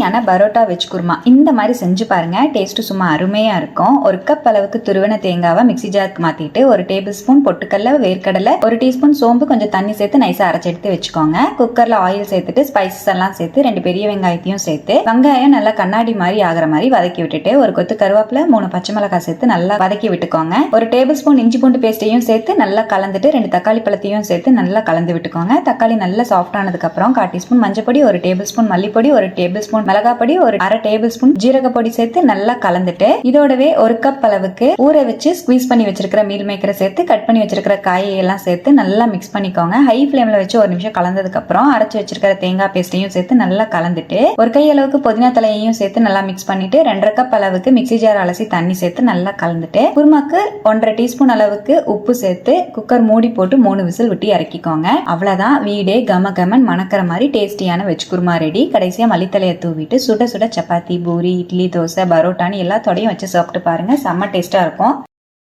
டேஸ்டியான பரோட்டா வெஜ் குருமா. இந்த மாதிரி செஞ்சு பாருங்க. டேஸ்ட்டு சும்மா அருமையா இருக்கும். ஒரு கப் அளவுக்கு துருவன தேங்காவை மிக்ஸி ஜாருக்கு மாத்திட்டு ஒரு டேபிள் ஸ்பூன் பொட்டுக்கடலை வேர்க்கடலை ஒரு டீஸ்பூன் சோம்பு கொஞ்சம் தண்ணி சேர்த்து நைஸாக அரைச்சி எடுத்து வச்சுக்கோங்க. குக்கரில் ஆயில் சேர்த்துட்டு ஸ்பைசஸ் எல்லாம் சேர்த்து ரெண்டு பெரிய வெங்காயத்தையும் சேர்த்து வெங்காயம் நல்லா கண்ணாடி மாதிரி ஆகிற மாதிரி வதக்கி விட்டுட்டு ஒரு கொத்து கருவேப்பிலை மூணு பச்சை மிளகாய் சேர்த்து நல்லா வதக்கி விட்டுக்கோங்க. ஒரு டேபிள் ஸ்பூன் இஞ்சி பூண்டு பேஸ்ட்டையும் சேர்த்து நல்லா கலந்துட்டு ரெண்டு தக்காளி பழத்தையும் சேர்த்து நல்லா கலந்து விட்டுக்கோங்க. தக்காளி நல்லா சாஃப்ட் ஆனதுக்கு கால் டீஸ்பூன் மஞ்சப்பொடி ஒரு டேபிள் ஸ்பூன் மல்லிப்பொடி ஒரு டேபிள் ஸ்பூன் மிளகாப்பொடி ஒரு அரை டேபிள் ஸ்பூன் ஜீரக பொடி சேர்த்து நல்லா கலந்துட்டு இதோடவே ஒரு கப் அளவுக்கு ஊற வச்சு ஸ்குவீஸ் பண்ணி வச்சிருக்கிற மீல் மேக்கரை சேர்த்து கட் பண்ணி வச்சிருக்கிற காயை எல்லாம் சேர்த்து நல்லா மிக்ஸ் பண்ணிக்கோங்க. ஹை ஃபிளேம்ல வச்சு ஒரு நிமிஷம் கலந்ததுக்கு அப்புறம் அரைச்சு வச்சிருக்கிற தேங்காய் பேஸ்ட்டையும் சேர்த்து நல்லா கலந்துட்டு ஒரு கை அளவுக்கு புதினா தலையையும் சேர்த்து நல்லா மிக்ஸ் பண்ணிட்டு ரெண்டரை கப் அளவுக்கு மிக்ஸி ஜார் அலசி தண்ணி சேர்த்து நல்லா கலந்துட்டு குருமாக்கு ஒன்றரை டீஸ்பூன் அளவுக்கு உப்பு சேர்த்து குக்கர் மூடி போட்டு மூணு விசில் விட்டு இறக்கிக்கோங்க. அவ்வளவுதான். வீடே கம கமன் மணக்கிற மாதிரி டேஸ்டியான வெஜ் குருமா ரெடி கடைசியா மல்லித்தலையை தூவிட்டு சுட சுட சப்பாத்தி பூரி இட்லி தோசை பரோட்டான்னு எல்லாத்தோடையும் வச்சு சாப்பிட்டு பாருங்கள் செம்ம டேஸ்ட்டாக இருக்கும்.